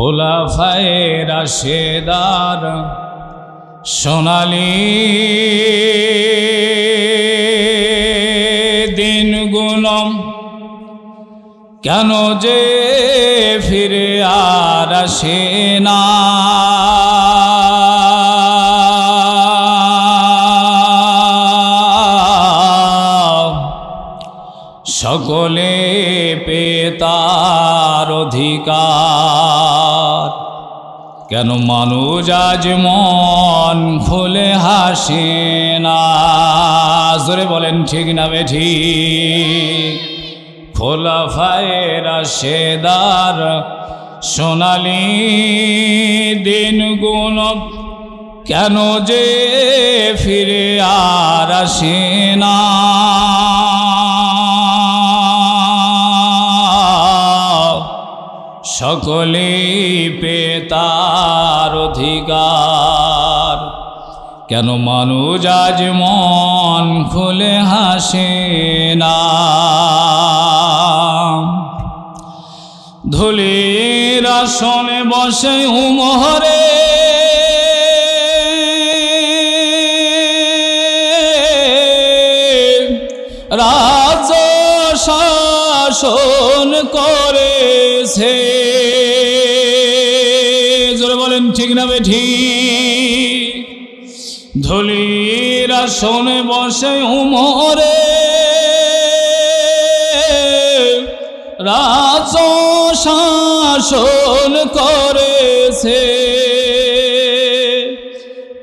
খোলাফায়ে রাশেদার সোনালি দিনগুলো কেন যে ফিরে আর আসে না? পেতার অধিকার। কেন মানুষ আজ মন খুলে হাসে না? জোরে বলেন, ঠিক না বেঠি খোলা ফায়ের সেদার সোনালি দিনগুলো কেন যে ফিরে আর আসে না? সকলেই পেতার অধিকার। কেন মানুষ আজ মন খুলে হাসে না? ধুলির আসনে বসে উমহরে। রাজ শাসন করেছে। ঠিক না বেঠি ধুলির আসনে বসে উমরে। রাজ শাসন করেছে।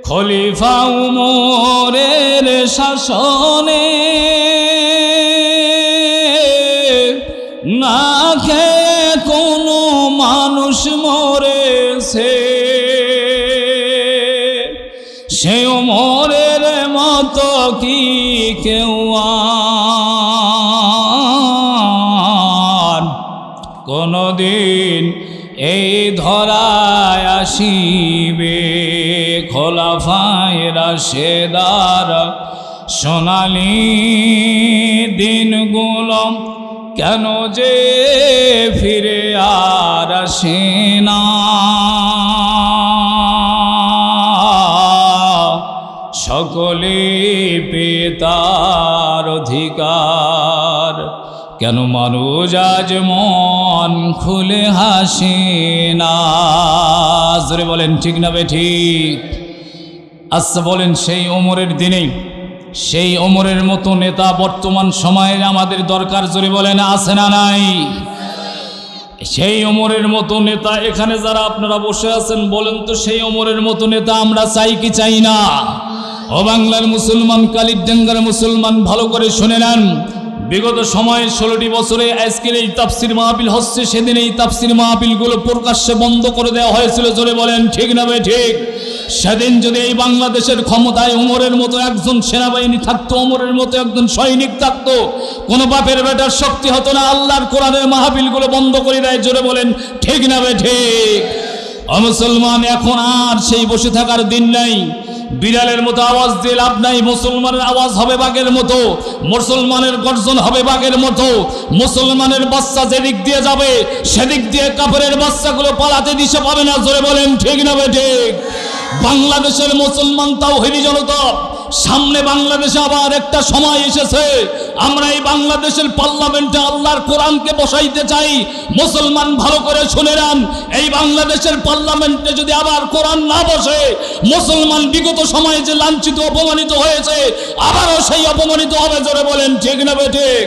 খলিফা উমরের শাসনে। না খেয়ে কোনো মানুষ মরেছে। সে উমরের মতো কি কেউ কোনদিন এই ধরায় আসিবে খোলা ফায়রা সেদার সোনালি দিনগুলো কেন যে ফিরে আর আসে না? সকলে পেতার অধিকার। কেন মানুষ আজ মন খুলে হাসে না? বলেন, ঠিক না বে ঠিক? আচ্ছা বলেন, সেই ওমরের দিনেই, সেই ওমরের মতো নেতা বর্তমান সময়ে আমাদের দরকার, জোরে বলেন, আছে না নাই? সেই ওমরের মতো নেতা এখানে যারা আপনারা বসে আছেন, বলেন তো সেই ওমরের মতো নেতা আমরা চাই কি চাই না? ও বাংলার মুসলমান কালিরডাঙ্গার মুসলমান, ভালো করে শুনে নেন। বিগত সময়ে ষোলোটি বছরে আজকের এই তাফসির মাহবিল হচ্ছে, সেদিন এই তাফসির মাহবিলগুলো প্রকাশ্যে বন্ধ করে দেওয়া হয়েছিল, জোরে বলেন, ঠিক না ভাই, ঠিক? সেদিন যদি এই বাংলাদেশের ক্ষমতায় উমরের মতো একজন সেনাবাহিনী থাকতো উমরের মতো একজন সৈনিক থাকতো, কোনো বাপের বেটার শক্তি হতো না, আল্লাহর কোরআনের মাহবিলগুলো বন্ধ করে দেয়, জোরে বলেন, ঠিক না ভাই, ঠিক? মুসলমান, এখন আর সেই বসে থাকার দিন নাই। বিড়ালের মতো আওয়াজ দিয়ে লাভ নাই, মুসলমানের আওয়াজ হবে বাঘের মতো, মুসলমানের গর্জন হবে বাঘের মতো, মুসলমানের বাচ্চা যেদিক দিয়ে যাবে, সেদিক দিয়ে কাপড়ের বাচ্চাগুলো পালাতে দিশে পাবে না, জোরে বলেন, ঠিক না বে ঠিক? বাংলাদেশের মুসলমান তাও হেরি জনতা সামনে বাংলাদেশে আবার একটা সময় এসেছে। আমরা এই বাংলাদেশের পার্লামেন্টে আল্লাহর কোরআনকে বসাইতে চাই। মুসলমান ভালো করে শুনে নেন, এই বাংলাদেশের পার্লামেন্টে যদি আবার কোরআন না বসে, মুসলমান বিগত সময়ে যে লাঞ্ছিত, অপমানিত হয়েছে, আবারও সেই অপমানিত হবে, জোরে বলেন, ঠিক না ঠিক?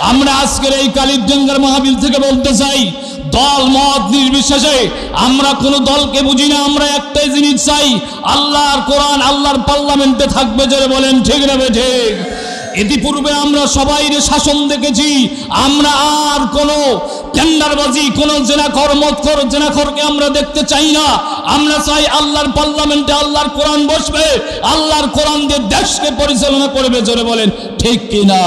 আমরা আজকের এই কালিরডাঙ্গার মাহবিল থেকে বলতে চাই দল মত নির্বিশেষে আমরা কোনো দলকে বুঝি না, আমরা একটাই জিনিস চাই, আল্লাহর কোরআন, আল্লাহর পার্লামেন্টে থাকবে জোরে বলেন, ঠিক না ঠিক? ইতিপূর্বে আমরা সবাই শাসন দেখেছি, আমরা আর কোনো টেন্ডারবাজি, কোনো জেনাখর মতখর জেনাখরকে আমরা দেখতে চাই না। আমরা চাই আল্লাহর পার্লামেন্টে আল্লাহর কোরআন বসবে, আল্লাহর কোরআন দিয়ে দেশকে পরিচালনা করবে জোরে বলেন, ঠিক কিনা?